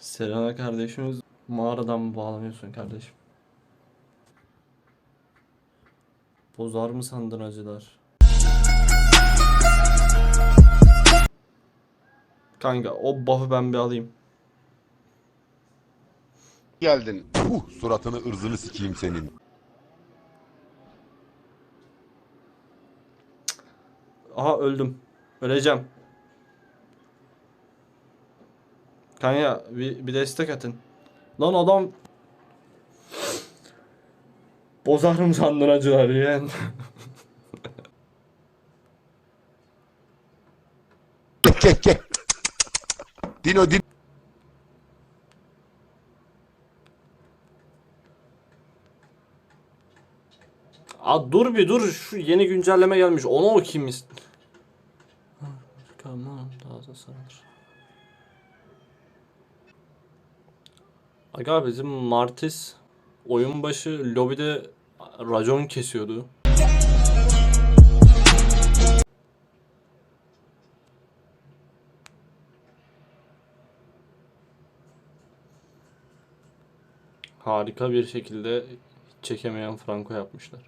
Selena kardeşimiz mağaradan mı bağlanıyorsun kardeşim? Bozar mı sandın acılar? Kanka o buff'ı ben bir alayım. geldin. Puh suratını ırzını sikeyim senin. Aha öldüm. Öleceğim. Kanka bir, bir destek atın. Lan adam Bozar mı sandın acılar? Gel gel gel. Dino Dino. Aa dur bir dur şu yeni güncelleme gelmiş onu okuyayım ist. Aga bizim Martis oyun başı lobide racon kesiyordu. Harika bir şekilde çekemeyen Franco yapmışlar.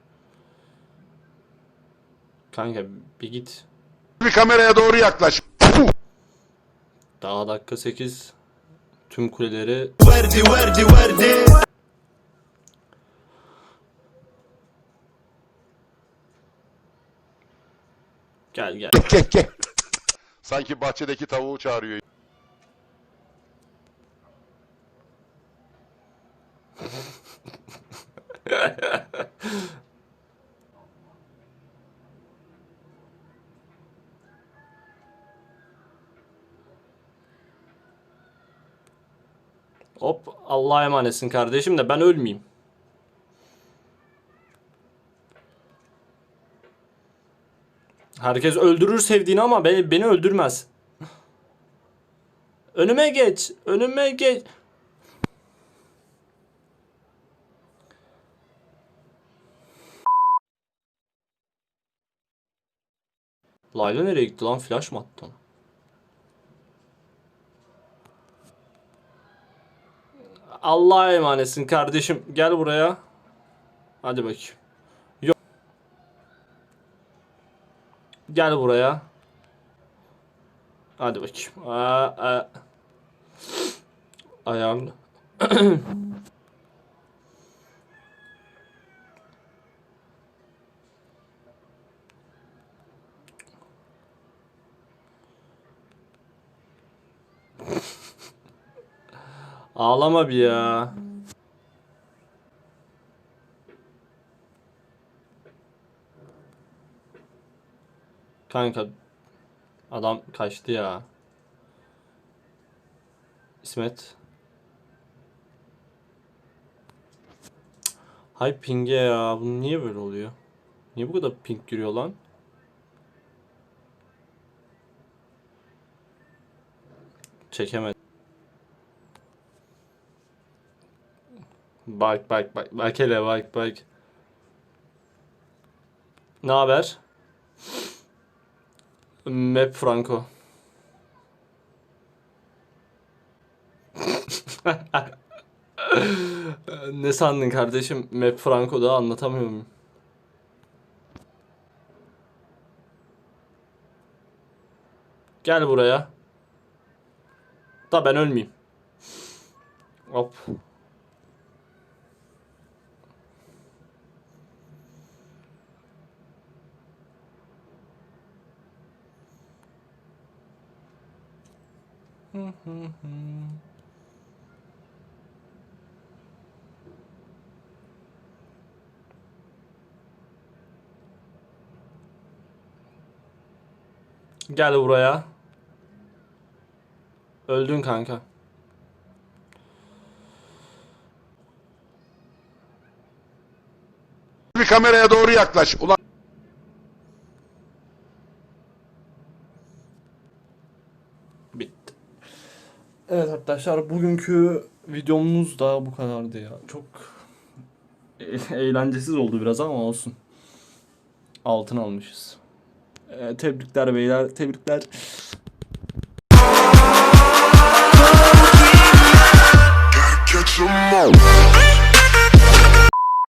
Kanka bir git. Bir kameraya doğru yaklaş. Daha dakika 8 tüm kuleleri Gel gel. Gel gel. Sanki bahçedeki tavuğu çağırıyor. Hop Allah'a emanetsin kardeşim de ben ölmeyeyim. Herkes öldürür sevdiğini ama beni, beni öldürmez. Önüme geç. Önüme geç. Layla nereye gitti lan? Flash mı attın? Allah'a emanetsin kardeşim. Gel buraya. Hadi bakayım. Yok. Gel buraya. Hadi bakayım. Aa, aa. Ayağım. Ağlama bir ya. Kanka adam kaçtı ya. İsmet. Hay pinge ya. Bu niye böyle oluyor? Niye bu kadar ping giriyor lan? Çekemedim. Bak bak bak. Bak hele bak bak. Ne haber? Map Franco. ne sandın kardeşim? Map Franco'da anlatamıyor muyum? Gel buraya. Da ben ölmeyeyim. Hop. Gel buraya. Öldün kanka. Bir kameraya doğru yaklaş. Ulan Evet arkadaşlar bugünkü videomuz da bu kadardı ya. Çok e- eğlencesiz oldu biraz ama olsun. Altın almışız. Ee, tebrikler beyler, tebrikler.